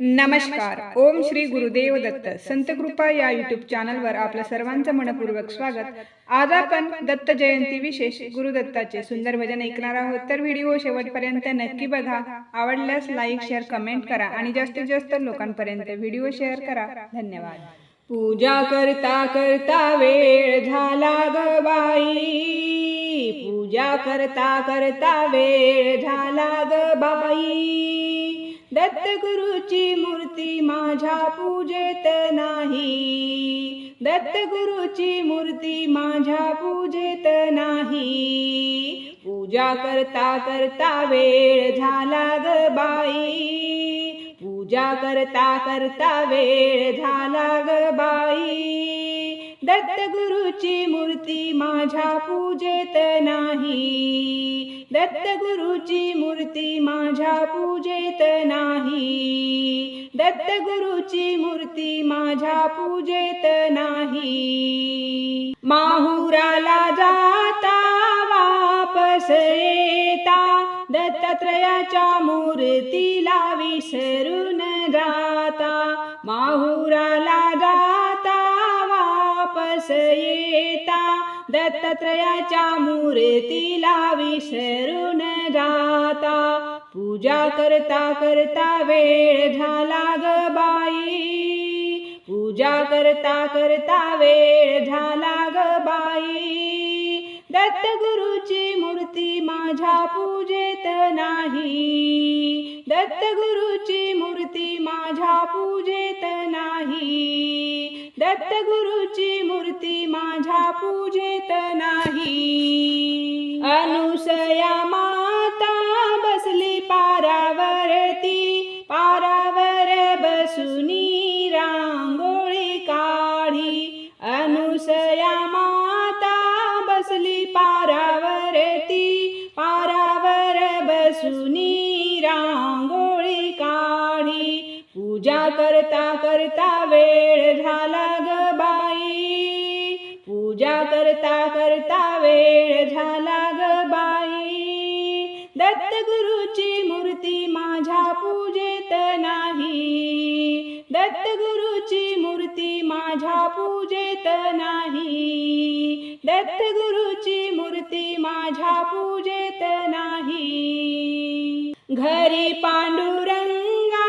नमस्कार. ओम श्री गुरुदेव दत्त. संत कृपा या युट्यूब चॅनलवर आपलं सर्वांचं मनपूर्वक स्वागत. आज आपण दत्त जयंती विशेष गुरुदत्ताचे सुंदर भजन ऐकणार आहोत. तर व्हिडिओ शेवटपर्यंत नक्की बघा. आवडल्यास लाईक शेअर कमेंट करा. आणि जास्तीत जास्त लोकांपर्यंत व्हिडिओ शेअर करा. धन्यवाद. पूजा करता करता वेळ झाला ग बाई. पूजा करता करता वेळ झाला ग बाई. दत्तगुरूची मूर्ती माझ्या पूजेत नाही. दत्तगुरूची मूर्ती माझ्या पूजेत नाही. पूजा करता करता वेळ झाला ग बाई. पूजा करता करता वेळ झाला ग बाई. दत्त गुरुची मूर्ती माझ्या पूजेत नाही. दत्त गुरुची मूर्ती माझ्या पूजेत नाही. दत्त गुरुची मूर्ती माझ्या पूजेत नाही. माहुरा दत्तात्रयाच्या मूर्तीला विसरून जाता. माहुराला जाता वापस येता. दत्तत्रयाच्या मूर्तीला विसरून जाता. पूजा करता करता वेळ झाला ग बाई. पूजा करता करता वेळ झाला ग बाई. दत्त गुरुची मूर्ती माझ्या पूजेत नाही. दत्तगुरुची मूर्ती माझ्या पूजेत नाही. दत्तगुरुची मूर्ती माझ्या पूजेत नाही. अनुसया माता बसली पारावरती. पारावर बसुनी रांगोळी काढी. अनुसया माता रांगोळी काढी. पूजा करता करता वेळ झाला ग बाई. पूजा करता करता वेळ झाला ग बाई. दत्त गुरुची मूर्ती माझ्या पूजेत नाही. दत्त गुरुची मूर्ती माझ्या पूजेत नाही. दत्त गुरुची मूर्ती मा घरी पांडुरंगा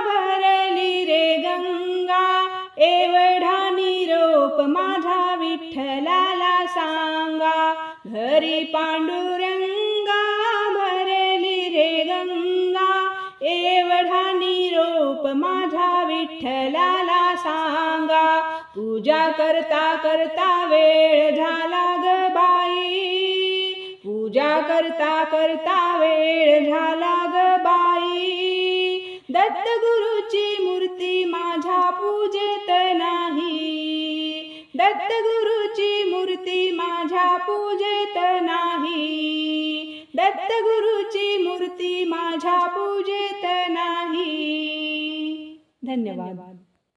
भरली रे गंगा. एवढा निरोप माझा विठ्ठलाला सांगा. घरी पांडुरंगा भरली रे गंगा. एवढा निरोप माझा विठ्ठलाला सांगा. पूजा करता करता वेळ झाला ग बाई. पूजा करता करता वेळ झाला दत्त गुरुची मूर्ती माझ्या पूजेत नाही. दत्त गुरुची मूर्ती माझ्या पूजेत नाही. दत्त गुरुची मूर्ती माझ्या पूजेत नाही. धन्यवाद.